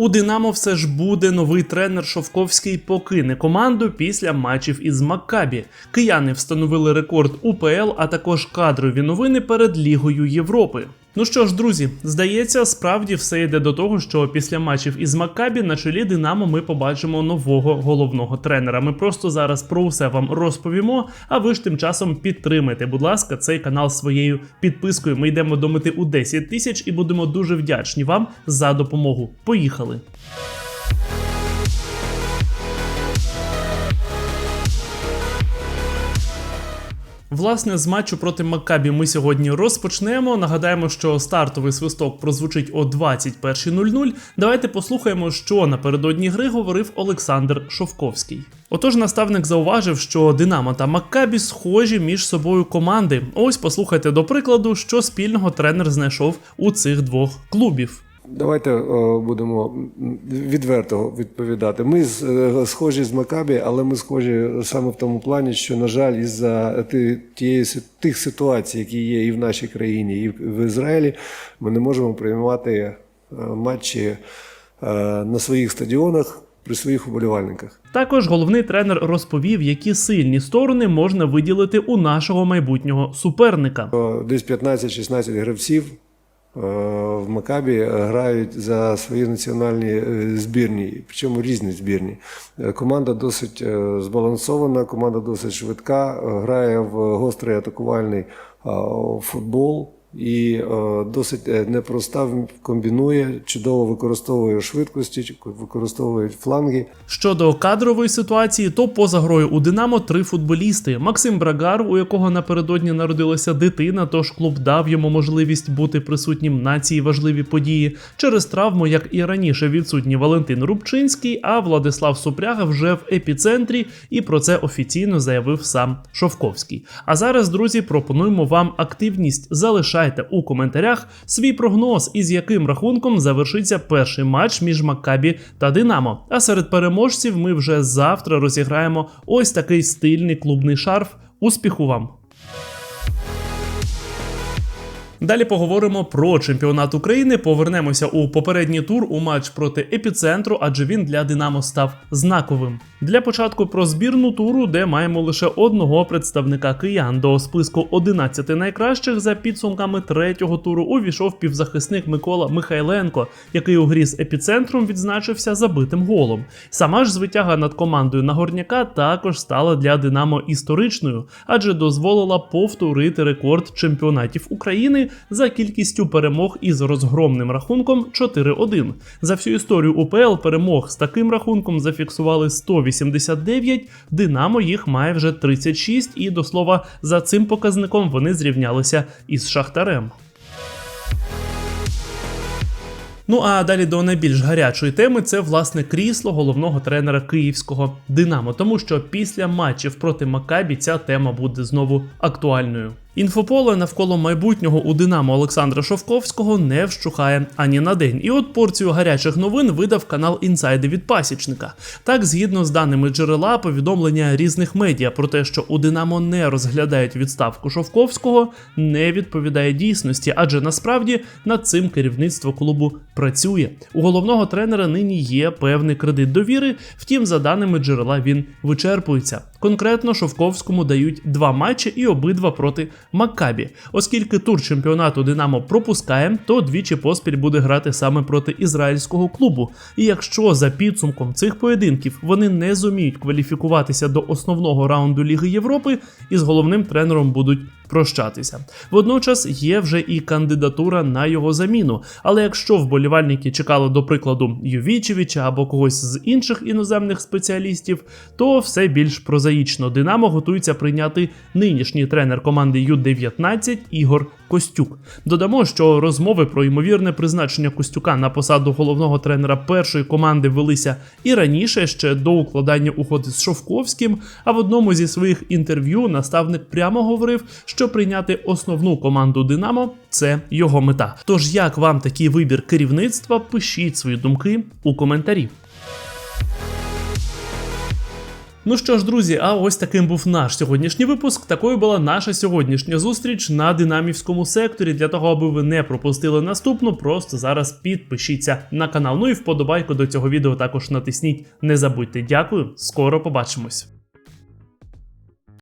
У Динамо все ж буде новий тренер Шовковський покине команду після матчів із Маккабі. Кияни встановили рекорд УПЛ, а також кадрові новини перед Лігою Європи. Ну що ж, друзі, здається, справді все йде до того, що після матчів із Маккабі на чолі Динамо ми побачимо нового головного тренера. Ми просто зараз про все вам розповімо. А ви ж тим часом підтримайте, будь ласка, цей канал своєю підпискою. Ми йдемо до мети у 10 тисяч і будемо дуже вдячні вам за допомогу. Поїхали! Власне, з матчу проти Маккабі ми сьогодні розпочнемо. Нагадаємо, що стартовий свисток прозвучить о 21.00. Давайте послухаємо, що напередодні гри говорив Олександр Шовковський. Отож, наставник зауважив, що Динамо та Маккабі схожі між собою команди. Ось послухайте до прикладу, що спільного тренер знайшов у цих двох клубів. Давайте е, будемо відверто відповідати. Ми е, схожі з Макабі, але ми схожі саме в тому плані, що, на жаль, із-за тієї тих ситуацій, які є і в нашій країні, і в Ізраїлі, ми не можемо приймати е, матчі на своїх стадіонах при своїх уболівальниках. Також головний тренер розповів, які сильні сторони можна виділити у нашого майбутнього суперника. Десь 15-16 гравців в Макабі грають за свої національні е, збірні, причому різні збірні. Е, Команда досить е, збалансована, команда досить швидка, е, грає в гострий атакувальний е, футбол. І е, досить е, непроста комбінує, чудово використовує швидкості, використовує фланги. Щодо кадрової ситуації, то поза грою у Динамо три футболісти: Максим Брагар, у якого напередодні народилася дитина, тож клуб дав йому можливість бути присутнім на цій важливій події. Через травму, як і раніше, відсутній Валентин Рубчинський, а Владислав Супряга вже в епіцентрі, і про це офіційно заявив сам Шовковський. А зараз, друзі, пропонуємо вам активність. Залишайте у коментарях свій прогноз, із яким рахунком завершиться перший матч між Маккабі та Динамо. А серед переможців ми вже завтра розіграємо ось такий стильний клубний шарф. Успіху вам! Далі поговоримо про чемпіонат України. Повернемося у попередній тур у матч проти епіцентру, адже він для Динамо став знаковим. Для початку про збірну туру, де маємо лише одного представника киян. До списку 11 найкращих за підсумками третього туру увійшов півзахисник Микола Михайленко, який у грі з епіцентром відзначився забитим голом. Сама ж звитяга над командою Нагорняка також стала для Динамо історичною, адже дозволила повторити рекорд чемпіонатів України за кількістю перемог із розгромним рахунком 4-1. За всю історію УПЛ перемог з таким рахунком зафіксували 189, Динамо їх має вже 36, і до слова, за цим показником вони зрівнялися із Шахтарем. Ну а далі до найбільш гарячої теми це власне крісло головного тренера київського Динамо, тому що після матчів проти Макабі ця тема буде знову актуальною. Інфополе навколо майбутнього у Динамо Олександра Шовковського не вщухає ані на день. І от порцію гарячих новин видав канал Інсайди від пасічника. Так, згідно з даними джерела, повідомлення різних медіа про те, що у Динамо не розглядають відставку Шовковського, не відповідає дійсності, адже насправді над цим керівництво клубу працює. У головного тренера нині є певний кредит довіри. Втім, за даними джерела, він вичерпується. Конкретно Шовковському дають два матчі і обидва проти Маккабі. Оскільки тур чемпіонату Динамо пропускає, то двічі поспіль буде грати саме проти ізраїльського клубу. І якщо за підсумком цих поєдинків вони не зуміють кваліфікуватися до основного раунду Ліги Європи, із головним тренером будуть прощатися. Водночас є вже і кандидатура на його заміну. Але якщо вболівальники чекали до прикладу Ювічевича або когось з інших іноземних спеціалістів, то все більш прозаїчно. Динамо готується прийняти нинішній тренер команди Ю-19 Ігор Костюк. Додамо, що розмови про ймовірне призначення Костюка на посаду головного тренера першої команди велися і раніше ще до укладання угоди з Шовковським. А в одному зі своїх інтерв'ю наставник прямо говорив, що прийняти основну команду Динамо це його мета. Тож, як вам такий вибір керівництва, пишіть свої думки у коментарі. Ну що ж, друзі, а ось таким був наш сьогоднішній випуск. Такою була наша сьогоднішня зустріч на динамівському секторі. Для того, аби ви не пропустили наступну, просто зараз підпишіться на канал. Ну і вподобайку до цього відео також натисніть. Не забудьте. Дякую, скоро побачимось.